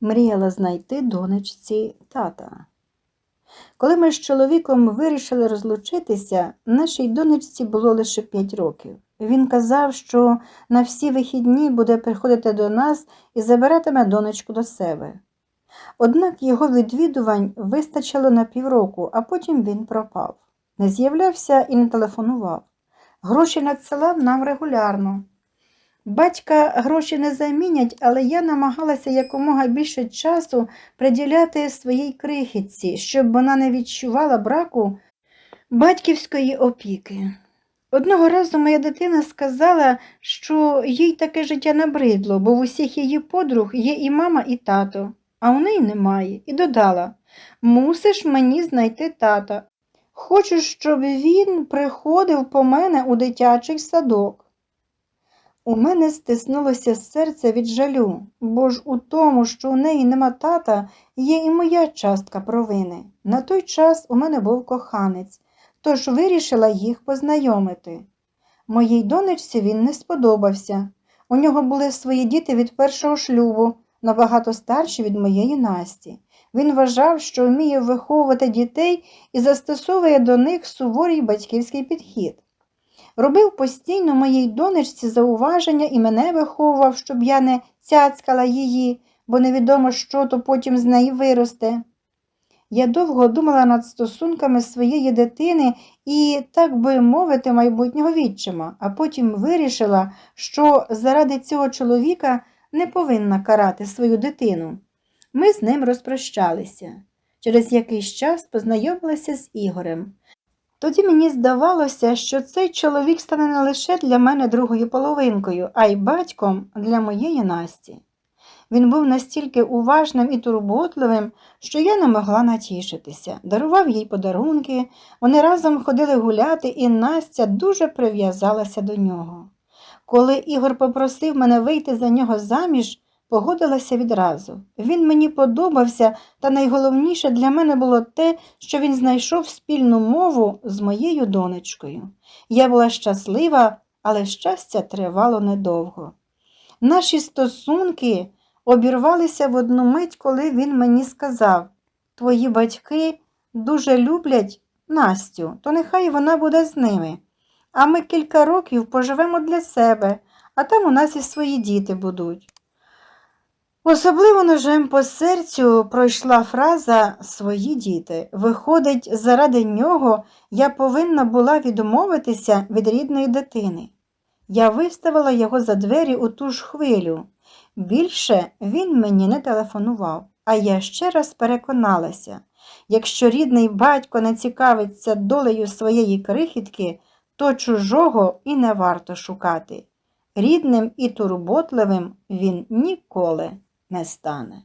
мріяла знайти донечці тата. Коли ми з чоловіком вирішили розлучитися, нашій донечці було лише 5 років. Він казав, що на всі вихідні буде приходити до нас і забиратиме донечку до себе. Однак його відвідувань вистачило на півроку, а потім він пропав. Не з'являвся і не телефонував. Гроші надсилав нам регулярно. Батька гроші не замінять, але я намагалася якомога більше часу приділяти своїй крихітці, щоб вона не відчувала браку батьківської опіки. Одного разу моя дитина сказала, що їй таке життя набридло, бо в усіх її подруг є і мама, і тато, а у неї немає, і додала мусиш мені знайти тата. Хочу, щоб він приходив по мене у дитячий садок. У мене стиснулося серце від жалю, бо ж у тому, що у неї нема тата, є і моя частка провини. На той час у мене був коханець, тож вирішила їх познайомити. Моїй донечці він не сподобався. У нього були свої діти від першого шлюбу, набагато старші від моєї Насті. Він вважав, що вміє виховувати дітей і застосовує до них суворий батьківський підхід. Робив постійно моїй донечці зауваження і мене виховував, щоб я не цяцкала її, бо невідомо, що то потім з неї виросте. Я довго думала над стосунками своєї дитини і, так би мовити, майбутнього відчима, а потім вирішила, що заради цього чоловіка не повинна карати свою дитину. Ми з ним розпрощалися. Через якийсь час познайомилася з Ігорем. Тоді мені здавалося, що цей чоловік стане не лише для мене другою половинкою, а й батьком для моєї Насті. Він був настільки уважним і турботливим, що я не могла натішитися, дарував їй подарунки, вони разом ходили гуляти, і Настя дуже прив'язалася до нього. Коли Ігор попросив мене вийти за нього заміж, погодилася відразу. Він мені подобався, та найголовніше для мене було те, що він знайшов спільну мову з моєю донечкою. Я була щаслива, але щастя тривало недовго. Наші стосунки обірвалися в одну мить, коли він мені сказав Твої батьки дуже люблять Настю, то нехай вона буде з ними. А ми кілька років поживемо для себе, а там у нас і свої діти будуть. Особливо ножем по серцю пройшла фраза свої діти. Виходить, заради нього я повинна була відмовитися від рідної дитини. Я виставила його за двері у ту ж хвилю. Більше він мені не телефонував, а я ще раз переконалася, якщо рідний батько не цікавиться долею своєї крихітки, то чужого і не варто шукати. Рідним і турботливим він ніколи не стане.